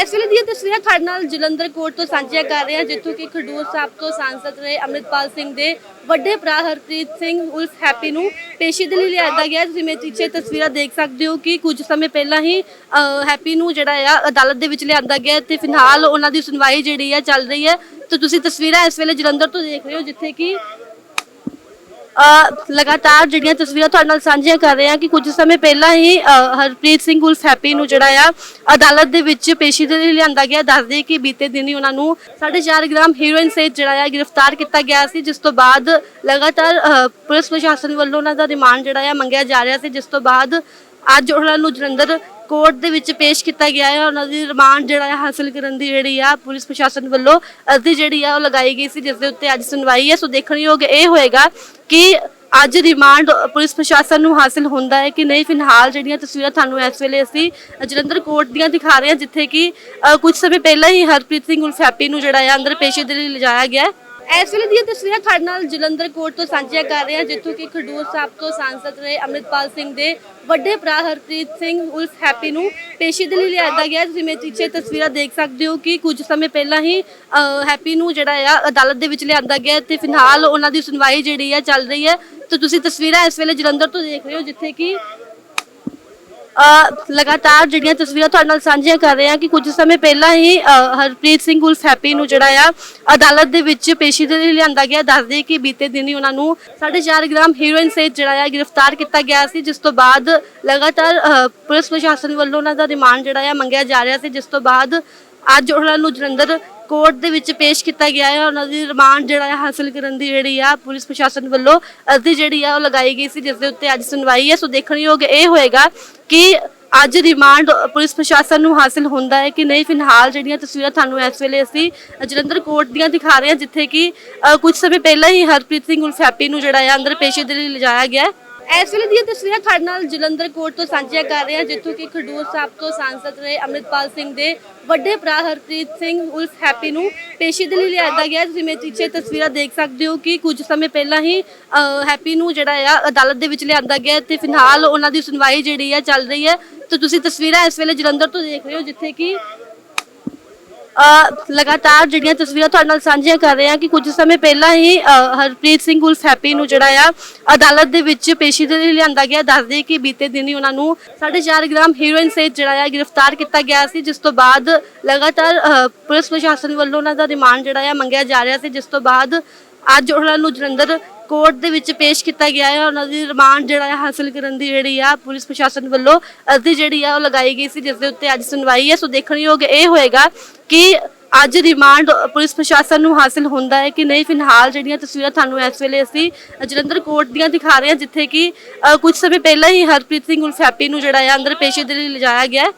ਇਸ ਵੇਲੇ ਦੀਆਂ ਤਸਵੀਰਾਂ ਤੁਹਾਡੇ ਨਾਲ ਜਲੰਧਰ ਕੋਰਟ ਤੋਂ ਸਾਂਝੀਆਂ ਕਰ ਰਹੇ ਹਾਂ, ਜਿੱਥੋਂ ਕਿ ਖਡੂਰ ਸਾਹਿਬ ਤੋਂ ਸਾਂਸਦ ਰਹੇ ਅੰਮ੍ਰਿਤਪਾਲ ਸਿੰਘ ਦੇ ਵੱਡੇ ਭਰਾ ਹਰਪ੍ਰੀਤ ਸਿੰਘ ਉਲਫ ਹੈਪੀ ਨੂੰ ਪੇਸ਼ੀ ਦੇ ਲਈ ਲਿਆਂਦਾ ਗਿਆ। ਤੁਸੀਂ ਮੇਰੇ ਪਿੱਛੇ ਤਸਵੀਰਾਂ ਦੇਖ ਸਕਦੇ ਹੋ ਕਿ ਕੁਝ ਸਮੇਂ ਪਹਿਲਾਂ ਹੀ ਹੈਪੀ ਨੂੰ ਜਿਹੜਾ ਆ, ਅਦਾਲਤ ਦੇ ਵਿੱਚ ਲਿਆਂਦਾ ਗਿਆ ਤੇ ਫਿਲਹਾਲ ਉਹਨਾਂ ਦੀ ਸੁਣਵਾਈ ਜਿਹੜੀ ਆ ਚੱਲ ਰਹੀ ਹੈ। ਤੇ ਤੁਸੀਂ ਤਸਵੀਰਾਂ ਇਸ ਵੇਲੇ ਜਲੰਧਰ ਤੋਂ ਦੇਖ ਰਹੇ ਹੋ, ਜਿੱਥੇ ਕਿ ਲਗਾਤਾਰ ਜਿਹੜੀਆਂ ਤਸਵੀਰਾਂ ਤੁਹਾਡੇ ਨਾਲ ਸਾਂਝੀਆਂ ਕਰ ਰਹੇ ਹਾਂ ਕਿ ਕੁਝ ਸਮੇਂ ਪਹਿਲਾਂ ਹੀ ਹਰਪ੍ਰੀਤ ਸਿੰਘ ਉਲਫ ਹੈਪੀ ਨੂੰ ਜਿਹੜਾ ਆ, ਅਦਾਲਤ ਦੇ ਵਿੱਚ ਪੇਸ਼ੀ ਦੇ ਲਈ ਲਿਆਂਦਾ ਗਿਆ। ਦੱਸਦੇ ਕਿ ਬੀਤੇ ਦਿਨ ਹੀ ਉਹਨਾਂ ਨੂੰ 4.5 ਗ੍ਰਾਮ ਹੀਰੋਇਨ ਸਹਿਤ ਜਿਹੜਾ ਆ ਗ੍ਰਿਫਤਾਰ ਕੀਤਾ ਗਿਆ ਸੀ, ਜਿਸ ਤੋਂ ਬਾਅਦ ਲਗਾਤਾਰ ਪੁਲਿਸ ਪ੍ਰਸ਼ਾਸਨ ਵੱਲੋਂ ਉਹਨਾਂ ਦਾ ਰਿਮਾਂਡ ਜਿਹੜਾ ਆ ਮੰਗਿਆ ਜਾ ਰਿਹਾ ਸੀ, ਜਿਸ ਤੋਂ ਬਾਅਦ ਅੱਜ ਉਹਨਾਂ ਨੂੰ ਜਲੰਧਰ ਕੋਰਟ ਦੇ ਵਿੱਚ ਪੇਸ਼ ਕੀਤਾ ਗਿਆ ਹੈ ਉਹਨਾਂ ਦੀ ਰਿਮਾਂਡ ਜਿਹੜਾ ਹੈ ਹਾਸਲ ਕਰਨ ਦੀ ਜਿਹੜੀ ਆ ਪੁਲਿਸ ਪ੍ਰਸ਼ਾਸਨ ਵੱਲੋਂ ਅਰਜ਼ੀ ਜਿਹੜੀ ਆ ਉਹ ਲਗਾਈ ਗਈ ਸੀ, ਜਿਸ ਦੇ ਉੱਤੇ ਅੱਜ ਸੁਣਵਾਈ ਹੈ। ਸੋ ਦੇਖਣਯੋਗ ਇਹ ਹੋਏਗਾ ਕਿ ਅੱਜ ਰਿਮਾਂਡ ਪੁਲਿਸ ਪ੍ਰਸ਼ਾਸਨ ਨੂੰ ਹਾਸਲ ਹੁੰਦਾ ਹੈ ਕਿ ਨਹੀਂ? ਫਿਲਹਾਲ ਜਿਹੜੀਆਂ ਤਸਵੀਰਾਂ ਤੁਹਾਨੂੰ ਇਸ ਵੇਲੇ ਅਸੀਂ ਜਲੰਧਰ ਕੋਰਟ ਦੀਆਂ ਦਿਖਾ ਰਹੇ ਹਾਂ ਜਿੱਥੇ ਕਿ ਅ, ਕੁਝ ਸਮੇਂ ਪਹਿਲਾਂ ਹੀ ਹਰਪ੍ਰੀਤ ਸਿੰਘ ਉਲਫ ਹੈਪੀ ਨੂੰ ਜਿਹੜਾ ਹੈ ਅੰਦਰ ਪੇਸ਼ੀ ਦੇ ਲਈ ਲਿਜਾਇਆ ਗਿਆ ਹੈ। ਇਸ ਵੇਲੇ ਦੀਆਂ ਤਸਵੀਰਾਂ ਤੁਹਾਡੇ ਨਾਲ ਜਲੰਧਰ ਕੋਰਟ ਤੋਂ ਸਾਂਝੀਆਂ ਕਰ ਰਹੇ ਹਾਂ, ਜਿੱਥੋਂ ਕਿ ਖਡੂਰ ਸਾਹਿਬ ਤੋਂ ਸਾਂਸਦ ਰਹੇ ਅੰਮ੍ਰਿਤਪਾਲ ਸਿੰਘ ਦੇ ਵੱਡੇ ਭਰਾ ਹਰਪ੍ਰੀਤ ਸਿੰਘ ਉਲਫ ਹੈਪੀ ਨੂੰ ਪੇਸ਼ੀ ਦੇ ਲਈ ਲਿਆਂਦਾ ਗਿਆ। ਤੁਸੀਂ ਮੇਰੇ ਪਿੱਛੇ ਤਸਵੀਰਾਂ ਦੇਖ ਸਕਦੇ ਹੋ ਕਿ ਕੁਝ ਸਮੇਂ ਪਹਿਲਾਂ ਹੀ ਹੈਪੀ ਨੂੰ ਜਿਹੜਾ ਆ, ਅਦਾਲਤ ਦੇ ਵਿੱਚ ਲਿਆਂਦਾ ਗਿਆ ਤੇ ਫਿਲਹਾਲ ਉਹਨਾਂ ਦੀ ਸੁਣਵਾਈ ਜਿਹੜੀ ਆ ਚੱਲ ਰਹੀ ਹੈ। ਤੇ ਤੁਸੀਂ ਤਸਵੀਰਾਂ ਇਸ ਵੇਲੇ ਜਲੰਧਰ ਤੋਂ ਦੇਖ ਰਹੇ ਹੋ, ਜਿੱਥੇ ਕਿ ਲਗਾਤਾਰ ਜਿਹੜੀਆਂ ਤਸਵੀਰਾਂ ਤੁਹਾਡੇ ਨਾਲ ਸਾਂਝੀਆਂ ਕਰ ਰਹੇ ਹਾਂ ਕਿ ਕੁਝ ਸਮੇਂ ਪਹਿਲਾਂ ਹੀ ਹਰਪ੍ਰੀਤ ਸਿੰਘ ਉਲਫ ਹੈਪੀ ਨੂੰ ਜਿਹੜਾ ਆ ਅਦਾਲਤ ਦੇ ਵਿੱਚ ਪੇਸ਼ੀ ਦੇ ਲਈ ਲਿਆਂਦਾ ਗਿਆ। ਦੱਸਦੇ ਕਿ ਬੀਤੇ ਦਿਨ ਹੀ ਉਹਨਾਂ ਨੂੰ 4.5 ਗ੍ਰਾਮ ਹੀਰੋਇਨ ਸਹਿਤ ਜਿਹੜਾ ਆ ਗ੍ਰਿਫਤਾਰ ਕੀਤਾ ਗਿਆ ਸੀ ਜਿਸ ਤੋਂ ਬਾਅਦ ਲਗਾਤਾਰ ਅ, ਪੁਲਿਸ ਪ੍ਰਸ਼ਾਸਨ ਵੱਲੋਂ ਉਹਨਾਂ ਦਾ ਰਿਮਾਂਡ ਜਿਹੜਾ ਆ ਮੰਗਿਆ ਜਾ ਰਿਹਾ ਸੀ ਜਿਸ ਤੋਂ ਬਾਅਦ ਅੱਜ ਉਹਨਾਂ ਨੂੰ ਜਲੰਧਰ ਕੋਰਟ ਦੇ ਵਿੱਚ ਪੇਸ਼ ਕੀਤਾ ਗਿਆ ਹੈ ਉਹਨਾਂ ਦੀ ਰਿਮਾਂਡ ਜਿਹੜਾ ਹੈ ਹਾਸਲ ਕਰਨ ਦੀ ਜਿਹੜੀ ਆ ਪੁਲਿਸ ਪ੍ਰਸ਼ਾਸਨ ਵੱਲੋਂ ਅਰਜ਼ੀ ਜਿਹੜੀ ਆ ਉਹ ਲਗਾਈ ਗਈ ਸੀ ਜਿਸ ਦੇ ਉੱਤੇ ਅੱਜ ਸੁਣਵਾਈ ਹੈ। ਸੋ ਦੇਖਣਯੋਗ ਇਹ ਹੋਏਗਾ ਕਿ ਅੱਜ ਰਿਮਾਂਡ ਪੁਲਿਸ ਪ੍ਰਸ਼ਾਸਨ ਨੂੰ ਹਾਸਲ ਹੁੰਦਾ ਹੈ ਕਿ ਨਹੀਂ। ਫਿਲਹਾਲ ਜਿਹੜੀਆਂ ਤਸਵੀਰਾਂ ਤੁਹਾਨੂੰ ਇਸ ਵੇਲੇ ਅਸੀਂ ਜਲੰਧਰ ਕੋਰਟ ਦੀਆਂ ਦਿਖਾ ਰਹੇ ਹਾਂ ਜਿੱਥੇ ਕਿ ਅ, ਕੁਝ ਸਮੇਂ ਪਹਿਲਾਂ ਹੀ ਹਰਪ੍ਰੀਤ ਸਿੰਘ ਉਲਫੈਪੀ ਨੂੰ ਜਿਹੜਾ ਹੈ ਅੰਦਰ ਪੇਸ਼ੀ ਦੇ ਲਈ ਲਿਜਾਇਆ ਗਿਆ ਹੈ। ਇਸ ਵੇਲੇ ਦੀਆਂ ਤਸਵੀਰਾਂ ਤੁਹਾਡੇ ਨਾਲ ਜਲੰਧਰ ਕੋਰਟ ਤੋਂ ਸਾਂਝੀਆਂ ਕਰ ਰਹੇ ਹਾਂ, ਜਿੱਥੋਂ ਕਿ ਖਡੂਰ ਸਾਹਿਬ ਤੋਂ ਸਾਂਸਦ ਰਹੇ ਅੰਮ੍ਰਿਤਪਾਲ ਸਿੰਘ ਦੇ ਵੱਡੇ ਭਰਾ ਹਰਪ੍ਰੀਤ ਸਿੰਘ ਉਲਫ ਹੈਪੀ ਨੂੰ ਪੇਸ਼ੀ ਦੇ ਲਈ ਲਿਆਂਦਾ ਗਿਆ ਤੁਸੀਂ ਮੇਰੇ ਪਿੱਛੇ ਤਸਵੀਰਾਂ ਦੇਖ ਸਕਦੇ ਹੋ ਕਿ ਕੁਝ ਸਮੇਂ ਪਹਿਲਾਂ ਹੀ ਹੈਪੀ ਨੂੰ ਜਿਹੜਾ ਆ ਅਦਾਲਤ ਦੇ ਵਿੱਚ ਲਿਆਂਦਾ ਗਿਆ ਤੇ ਫਿਲਹਾਲ ਉਹਨਾਂ ਦੀ ਸੁਣਵਾਈ ਜਿਹੜੀ ਆ ਚੱਲ ਰਹੀ ਹੈ। ਤੇ ਤੁਸੀਂ ਤਸਵੀਰਾਂ ਇਸ ਵੇਲੇ ਜਲੰਧਰ ਤੋਂ ਦੇਖ ਰਹੇ ਹੋ, ਜਿੱਥੇ ਕਿ ਲਗਾਤਾਰ ਜਿਹੜੀਆਂ ਤਸਵੀਰਾਂ ਤੁਹਾਡੇ ਨਾਲ ਸਾਂਝੀਆਂ ਕਰ ਰਹੇ ਹਾਂ ਕਿ ਕੁਝ ਸਮੇਂ ਪਹਿਲਾਂ ਹੀ ਹਰਪ੍ਰੀਤ ਸਿੰਘ ਉਲਫ ਹੈਪੀ ਨੂੰ ਜਿਹੜਾ ਆ ਅਦਾਲਤ ਦੇ ਵਿੱਚ ਪੇਸ਼ੀ ਦੇ ਲਈ ਲਿਆਂਦਾ ਗਿਆ। ਦੱਸਦੇ ਕਿ ਬੀਤੇ ਦਿਨ ਹੀ ਉਹਨਾਂ ਨੂੰ 4.5 ਗ੍ਰਾਮ ਹੀਰੋਇਨ ਸਹਿਤ ਜਿਹੜਾ ਆ ਗ੍ਰਿਫਤਾਰ ਕੀਤਾ ਗਿਆ ਸੀ ਜਿਸ ਤੋਂ ਬਾਅਦ ਲਗਾਤਾਰ ਅ, ਪੁਲਿਸ ਪ੍ਰਸ਼ਾਸਨ ਵੱਲੋਂ ਉਹਨਾਂ ਦਾ ਰਿਮਾਂਡ ਜਿਹੜਾ ਆ ਮੰਗਿਆ ਜਾ ਰਿਹਾ ਸੀ ਜਿਸ ਤੋਂ ਬਾਅਦ ਅੱਜ ਉਹਨਾਂ ਨੂੰ ਜਲੰਧਰ ਕੋਰਟ ਦੇ ਵਿੱਚ ਪੇਸ਼ ਕੀਤਾ ਗਿਆ ਹੈ ਉਹਨਾਂ ਦੀ ਰਿਮਾਂਡ ਜਿਹੜਾ ਹੈ ਹਾਸਲ ਕਰਨ ਦੀ ਜਿਹੜੀ ਆ ਪੁਲਿਸ ਪ੍ਰਸ਼ਾਸਨ ਵੱਲੋਂ ਅਰਜ਼ੀ ਜਿਹੜੀ ਆ ਉਹ ਲਗਾਈ ਗਈ ਸੀ ਜਿਸ ਦੇ ਉੱਤੇ ਅੱਜ ਸੁਣਵਾਈ ਹੈ। ਸੋ ਦੇਖਣਯੋਗ ਇਹ ਹੋਏਗਾ ਕਿ ਅੱਜ ਰਿਮਾਂਡ ਪੁਲਿਸ ਪ੍ਰਸ਼ਾਸਨ ਨੂੰ ਹਾਸਲ ਹੁੰਦਾ ਹੈ ਕਿ ਨਹੀਂ। ਫਿਲਹਾਲ ਜਿਹੜੀਆਂ ਤਸਵੀਰਾਂ ਤੁਹਾਨੂੰ ਇਸ ਵੇਲੇ ਅਸੀਂ ਜਲੰਧਰ ਕੋਰਟ ਦੀਆਂ ਦਿਖਾ ਰਹੇ ਹਾਂ ਜਿੱਥੇ ਕਿ ਅ, ਕੁਝ ਸਮੇਂ ਪਹਿਲਾਂ ਹੀ ਹਰਪ੍ਰੀਤ ਸਿੰਘ ਉਲਫੈਪੀ ਨੂੰ ਜਿਹੜਾ ਹੈ ਅੰਦਰ ਪੇਸ਼ੀ ਦੇ ਲਈ ਲਿਜਾਇਆ ਗਿਆ ਹੈ।